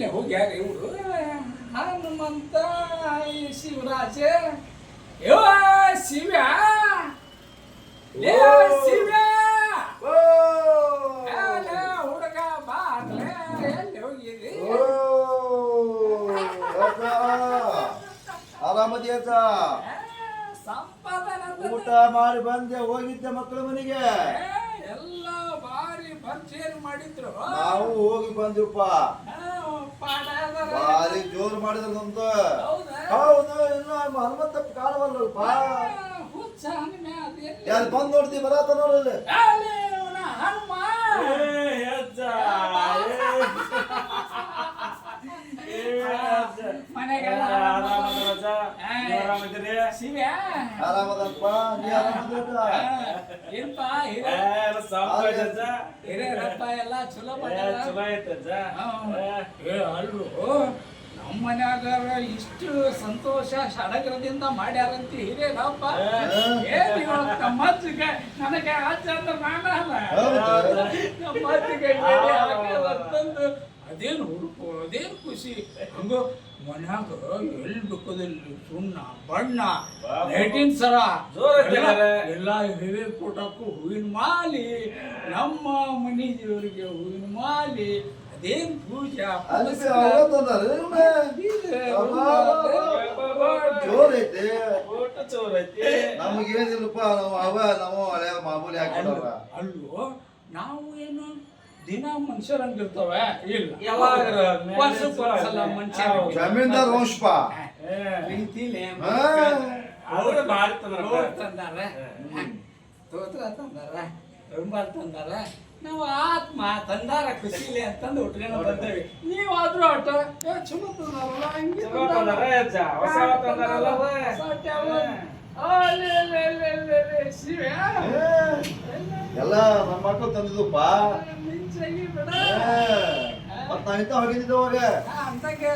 ಎಲ್ಲಿ ಹೋಗ್ಯಾರ ಇವರು ಹನುಮಂತ ಶಿವರಾಜ ಯೋ ಶಿವ ಶಿವ ಹುಡುಗ ಬಾರ್ಲೆ ಎಲ್ಲಿ ಹೋಗಿದಿ ಓ! ಅಜ್ಜ, ಆರಾಮದಿ ಅಜ್ಜ ಏ, ಸಂಪಾದನೆ ಊಟ ಮಾಡಿ ಬಂದೆ ಹೋಗಿದ್ದೆ ಮಕ್ಕಳ ಮನೆಗೆ ಎಲ್ಲ ಬಾರಿ ಭರ್ಜರಿ ಮಾಡಿದ್ರು ನಾವು ಹೋಗಿ ಅದರ. ಭಾರಿ ಜೋರು ಮಾಡಿದ್ರಂತ ನಮ್ದು. ಹೌದಾ? ಹೌದು ಇನ್ನು ಹನುಮಂತ ಎಲ್ಲಿ? ಯಾರು ಬಂದ್ ನೋಡ್ತಿ ಬರತ್ತ ನೋಡಲ್ಲಿ ಮನೆಗೆಲ್ಲ ಶಿವ ಆರಾಮದಪ್ಪ ನೀ ಆರಾಮದ ಏನಪ್ಪ ಹಿರಿಯರಪ್ಪ ಎಲ್ಲ ಚಲೋ ಮಾಡ್ಯಾರ ಏ. ಅಲ್ರು ನಮ್ಮ ಮನ್ಯಾಗ ಇಷ್ಟು ಸಂತೋಷ ಸಡಗರದಿಂದ ಮಾಡ್ಯಾರಂತ ಹಿರಿಯರಪ್ಪ ಏನ್ ನಮ್ಮ ಅಜ್ಜಿಗೆ ನನಗೆ ಅಂತ ಮಾಡಲ್ಲ. ನಮ್ಮ ಅಜ್ಜಿಗೆ ಅಂತಂದು ಅದೇನು ಹುಡುಕು ಅದೇನು ಖುಷಿ? ಹಂಗ ಮನ್ಯಾಗ ಎಲ್ ಬೇಕಾದಲ್ಲಿ ಸುಣ್ಣ ಬಣ್ಣ ಲೈಟಿನ್ ಸರ. ಎಲ್ಲ ಹಿರಿಯ ಕೊಟ್ಟಕ್ಕೂ ಹೂವಿನ ಮಾಲಿ ನಮ್ಮ ಮನಿ ದೇವರಿಗೆ ಹೂವಿನ ಮಾಲಿ ಅದೇನು ಪೂಜಾ ಅಲ್ಲಿ ಪುನಸ್ಕಾರ. ಅವತ್ತಂದಾರ ಇದೆ, ಜೋರ್ ಐತಿ ಊಟ ಚೋರ್ ಐತಿ ನಮಗೇನಿಲ್ಲಪ್ಪ ನಾವು ಅವ ನಾವು ಹಳೆ ಮಾಮೂಲಿ ಹಾಕಿದವ್ರ ಅಲ್ಲೋ ನಾವು ಏನು ದಿನ ಮನುಷ್ಯರಂಗಿರ್ತವೆ. ಇಲ್ಲ. ಯಾವಾಗಾರ ಮೇಲೆ ವರ್ಷಕ್ಕೆ ಒಂದ್ಸಲ ಮನುಷ್ಯ ಹೌದು. ಜಮೀನ್ದಾರ್ ವಂಶಪ ಪ್ರೀತಿಲೆ ಅವ್ರು ಭಾರಿ ತಂದ್ರ. ತಂದಾರ. ತೋತ್ರ ತಂದಾರ. ರಂಬಾಲ್ ತಂದಾರ. ನಾವು ಆತ್ಮ ತಂದಾರ ಖುಷಿಲಿ ಅಂತಂದು ಉಟ್ಕೊಂಡು ಬಂದೇವಿ. ನೀವಾದ್ರೂ ಆಟ. ಚಲೋ ತಂದಾರಲ್ಲ ಹಂಗೆ ಎಲ್ಲ ನಮ್ಮ ಮಕ್ಕಳು ತಂದಿದ್ವಪ್ಪ ಮಿಂಚಾಗಿ ಬಿಡ ಮತ್ ನಾವ್ ಇಂತ ಹೋಗಿದ್ದಿದ್ದ ಅವಾಗ ಅಂದಾಗೆ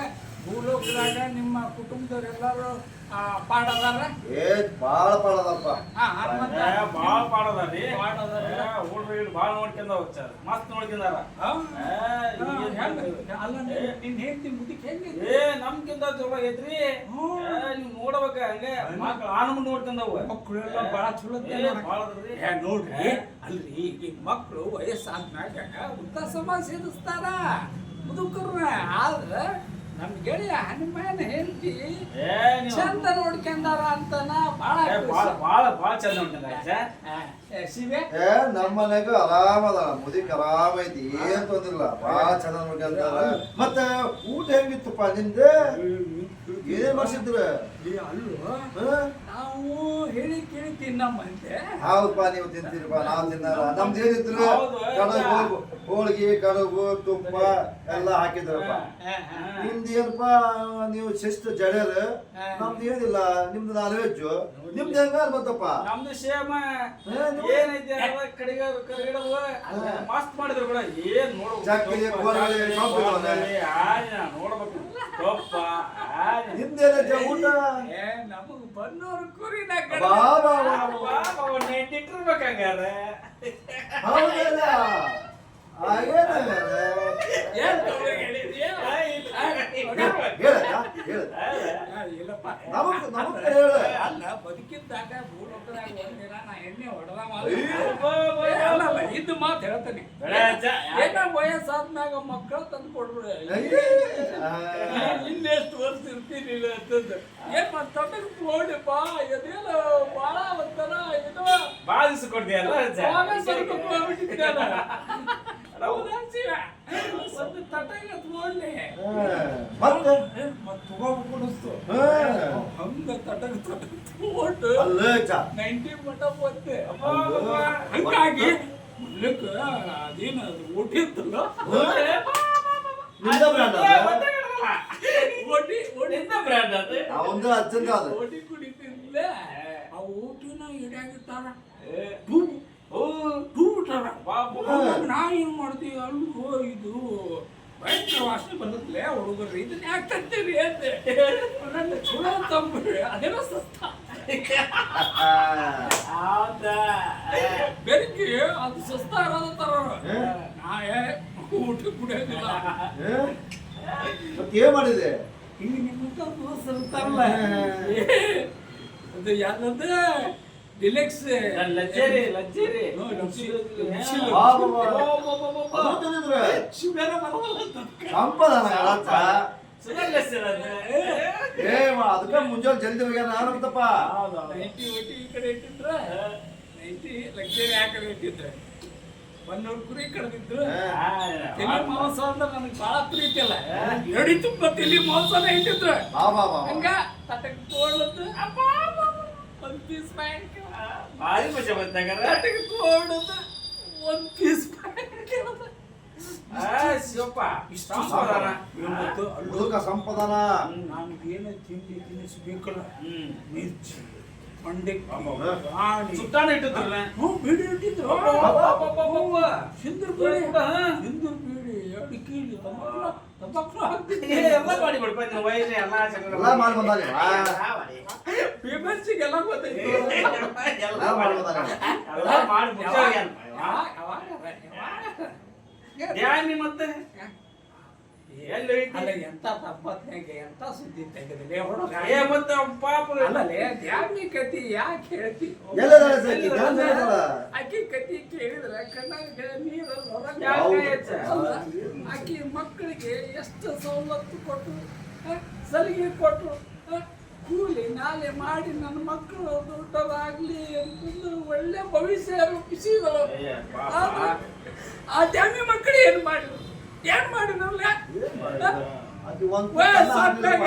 ಭೂಲೋಕದಾಗ ನಿಮ್ಮ ಕುಟುಂಬದವರೆಲ್ಲರೂ ಪಾಡದಾರ? ಏ ಬಾಳ ಪಾಡದಪ್ಪ. ಬಾಳ ಪಾಡದಾರಿ. ಹುಡ್ರು ಇವ್ರು ಬಾಳ ನೋಡ್ಕೊಂಡ ಹೋಗ್ತಾರ ಮಸ್ತ್ ನೋಡ್ಕೊಂಡಾರ. ಹಾ? ಏ, ಹಾ, ಈಗೇನ್ ಹೆಂಗ್? ಹೇಳ್ಬೇಕು? ಅಲ್ಲ ನೀನ್- ಹೆಂಡ್ತಿ ಮುದಿಕ್ ಹೆಂಗಿದೆ ಏ ಚಲೋ ಐತ್ರಿ ನೀವ್ ನೋಡ್ಬೇಕ ಹಂಗೆ ಮಕ್ಳು ಆನಂದ್ ನೋಡ್ಕೊಂಡವ ಮಕ್ಕಳೆಲ್ಲ ಬಾಳ ಚಲೋ. ನೋಡ್ರಿ ಅಲ್ರಿ ಈ ಮಕ್ಕಳು ವಯಸ್ಸಾದ್ಮ್ಯಾಗ ವೃದ್ಧಾಶ್ರಮ ಸೇರಿಸ್ತಾರ ಮುದುಕರ ಆದ್ರ ನಮ್ ಗೆಳೆಯ ಹನುಮಾನ್ ಹೆಂಡತಿ ಚಂದ ನೋಡ್ಕೊಂಡಾರ ಅಂತನ ಭಾಳ ಭಾಳ ಬಾಳ ಚಂದ ನೋಡ್ಕೊಂಡ ಏ ನಮ್ಮ ಮನ್ಯಾಗ ಅದ ಮುದಿಕ್ ಆರಾಮ ಐತಿ ಏನ್ ತೊಂದಿಲ್ಲ ಬಾಳ ಚೆನ್ನಾಗ್ ನೋಡ್ಕೊಂತಾರ ಮತ್ತ ಊಟ ಹೆಂಗಿತ್ತಪ್ಪ ನಿಂದ? ಏನ್ ಮಾಡ್ಸಿದ್ರ? ನಾವು ಹೇಳಿ ಕೇಳಿ ತಿನ್ನಮ್ಮಂತೆ ಹೌದಪ್ಪ ನೀವು ತಿಂತೀರಪ್ಪ ನಾವು ತಿನ್ನಲ್ಲ. ನಮ್ದು ಏನಿದ್ರು ಕಡಗು ಹೋಳಿಗೆ ಕಡಗು ತುಪ್ಪ ಎಲ್ಲ ಹಾಕಿದ್ರಪ್ಪ. ನಿಮ್ದು ಏನಪ್ಪ ನೀವು ಶಿಸ್ತು ಜಡ್ಯರ್. ಹಾ. ನಮ್ದು ಏನಿಲ್ಲ ನಿಮ್ದು ನಾನ್ ವೆಜ್ ನಿಮ್ದು ಹೆಂಗ ಬಂತಪ್ಪ? ನಮ್ದು ಸೇಮ. ಏನೈತಿ ಅಲ್ಲ ಕಡಿಗ ಕರಿಗಿಡವು ಮಸ್ತ್ ಮಾಡಿದ್ರು ಕೂಡ ಏನ್ ನೋಡ್ಬೇಕು ಕೋರಳೆ, ಚಕ್ಕಲಿ, ಕಬ್ಬು ಇದಾವೆ. ಕೋರಳೆ, ಆಯ್ನ ನೋಡ್ಬೇಕು ತೊಪ್ಪ ಆಯ್ನ. ನಿಮ್ದೇನಜ್ಜ ಊಟ ಏ ನಮಗ್ ಬನ್ನೂರು ಕುರಿನ ಬಾ, ಬಾ, ಬಾ, ಬಾ. ಅಬ್ಬಾ, ಅವನ್ನ ಇಟ್ಟಿರ್ಬೇಕು ಹಂಗಾರೆ ಹೌದಲ್ಲ ಹಾಗೇನಂಗಾರೆ? ಏನ್ ತಗೊಂಡ್ ಏನ್? ಹೇಳಕ್ಕ? ಹೇಳು. ಇಲ್ಲಪ್ಪ. ನಮಗ್- ನಮಗ್ ಹೇಳು. ಅಲ್ಲ ಬದುಕಿದ್ದಾಗ ಭೂಲೋಕದಾಗ ಒಂದಿನ ನಾ ಎಣ್ಣೆ ಹೊಡೆದ ಅಬ್ಬಾ, ಅಲ್ಲಲ್ಲ ಇದು ಮಾತು ಹೇಳ್ತೇನೆ. ಏನ ವಯಸ್ಸಾದ್ಮ್ಯಾಗ ಮಕ್ಕಳು ತಂದು ಕೊಡ್ಬಿಡ. ಇನ್ನೆಷ್ಟು ವರ್ಷ ಇರ್ತೀನಿ ಅಂತಂದು. ಏನ್ ಮಾಡ್ತಂದ್ರೆ ನೋಡಿಪ್ಪ ಇದೇನು ಬಾಳ ಒಂಥರ ಇದು ಬಾಳ ದಿವ್ಸ ಕೊಡ್ತೀಯಲ್ಲ ಅಜ್ಜ? ಭಾಳ ಸ್ವಲ್ಪ ಹೋಗ್ಬಿಟ್ಟಿದ್ದೆ. ಒಂದು ತಟಗೆ ನೋಡ್ಲಿ ಆ, ಮತ್ತೆ ಮತ್ತೆ ತಗೋಬೇಕು ಅನಿಸ್ತು ಆ, ಅಲ್ಲ ಅಜ್ಜ. ನೈಂಟಿ ಮಠ ಬಂದೆ. ಹಂಗಾಗಿ ಅದೇನ ಓಟಿ ಏ, ಅದ? OT OT. ಬ್ರ್ಯಾಂಡ್ ಅವಂದು ಅಜ್ಜಂದ ಅದ. ಓಟಿ ಕುಡಿತಿಲ್ಲ ಆ ಓಟಿನ ಓ, ಟೂ ಬಿಟ್ಟಾರ ಬಾ, ಬಾ, ಬಾ. ಅವಾಗ ನಾ ಏನ್ ಮಾಡ್ತೀವಿ ಅಲ್ವೋ ಇದು ಭಯಂಕರ ವಾಸನೆ ಬಂದತ್ಲೆ ಹುಡುಗರು. ಇದನ್ನ ಯಾಕೆ ತರ್ತೀರಿ ಅಂತೆ ನನ್ನ ಚಲೋ ತಂಬ್ರಿ ಅದೇನೋ ಸಸ್ತ. ಆ, ಹೌದಾ? ಬೆರಕಿ ಅದು ಸಸ್ತ ಇರೋದ ತರ. ಏ? ನಾ ಏ ಊಟ ಕುಡಿಯೋದಿಲ್ಲ? ಮತ್ತೆ ಏನ್ ಮಾಡಿದೆ? ಇಲ್ಲಿ ನಿಮ್ಮಂತ ಸುಸ್ತಾರಲ್ಲ ಅದು ಯಾವ್ದಂದ್ರೆ ಡಿಲೆಕ್ಸ್ ಲಜ್ಜರಿ ಲಜ್ಜರಿ ಹ್ಞೂ, ಏ ಮ- ಅದಕ್ಕ ಮುಂಜಾನೆ ಜಲ್ದಿ ಹೋಗ್ಯಾನ ಆರಂಭದಪ್ಪ ನೈಂಟಿ ಓಟಿ ಈ ಕಡೆ ಇಟ್ಟಿದ್ರ? ನೈಂಟಿ ಲಕ್ಸರಿ ಆ ಕಡೆ ಇಟ್ಟಿದ್ರ. ಒಂದೂರು ಕುರಿ ಕಡ್ದಿದ್ರು ಆ, ತಲಿ ಮಾಂಸ ಅಂದ್ರೆ ನನಗೆ ಬಹಳ ಪ್ರೀತಿ ಅಲ್ಲ. ಎಡಿ ತುಂಬ ತಲಿ ಮಾಂಸನ ಇಟ್ಟಿದ್ರು. ಹಂಗ ತಟಕ್ ತೋಳದ್ದು ಅಪ್ಪ ಒಂದ್ ಪೀಸ್ ಬ್ಯಾಂಕ್ ಭಾರಿ ಮಜಾ ಬಂದಾಗ ತಟಕ್ ತೋಳದ್ದು ಒಂದ್ ಪೀಸ್ ಬ್ಯಾಂಕ್ ಶಿವಪ್ಪ ಸಂಪದಾನ? ಹುಡುಗ ಸಂಪದಾನ? ನಮ್ಗೇನು ತಿಂಡಿ ತಿನ್ನಿಸ್ಬೇಕಲ್ಲ ಮಿರ್ಚಿ. ಪ್ರಾಣಿ ಸುತ್ತಾನ ಇಟ್ಟಿದ್ರಲ್ಲ? ಹ್ಞೂ ಬೀಡಿ ಇಟ್ಟಿದ್ರು. ಅಬ್ಬಬ್ಬಬ್ಬಬ್ಬಬ್ಬ. ಸಿಂಧೂರ್ ಕೂಡ, ಬೀಡಿ. ಹಾ. ಸಿಂಧೂರ್ ಬೀಡಿ. ಎರಡು ಕೀಳಿ ತಂಬಾಕು ತಂಬಾಕು ಏ, ಹಾಕ್ತಿದ್ದೆ ಎಲ್ಲ ಮಾಡಿ ಬಿಡಪ್ಪ ನೀವು ಎಲ್ಲ ಎಲ್ಲ ಮಾಡಿ. ಎಲ್ಲ ಮಾಡಿ. ಎಲ್ಲ ಮಾಡಿ. ಎಲ್ಲ ಮಾಡಿ ಧ್ಯಾನ ಮತ್ತೆ? ಎಲ್ಲಿ? ಅಲ್ಲ ಎಂತ ತಪ್ಪತ್ನಾಗ ಎಂತ ಸುದ್ದಿ ತೆಗೆದಿಲ್ಲ ಹುಡುಗ ಏ ಮತ್ತೆ ಪಾಪ ಅಲ್ಲಲೇ ದ್ಯಾಮಿ ಕತಿ ಯಾಕೆ ಹೇಳ್ತಿ? ಆಕಿ ಕತಿ ಕೇಳಿದ್ರೆ ಕಣ್ಣಾಗ? ಅಲ್ಲ, ಆಕಿ ಮಕ್ಕಳಿಗೆ ಎಷ್ಟು ಸವಲತ್ತು ಕೊಟ್ಟು ಸಲಿಗೆ ಕೊಟ್ಟು ಕೂಲಿ ನಾಲೆ ಮಾಡಿ ನನ್ನ ಮಕ್ಕಳು ದೊಡ್ಡದಾಗ್ಲಿ ಅಂತಂದು ಒಳ್ಳೆ ಭವಿಷ್ಯ. ಆದ್ರೆ ಆ ದ್ಯಾಮಿ ಮಕ್ಕಳು ಏನ್ ಮಾಡಿದ್ರು? ಏನ್ ಮಾಡಿದ್ರಲ್ಲ ಸಾಕಾಗ.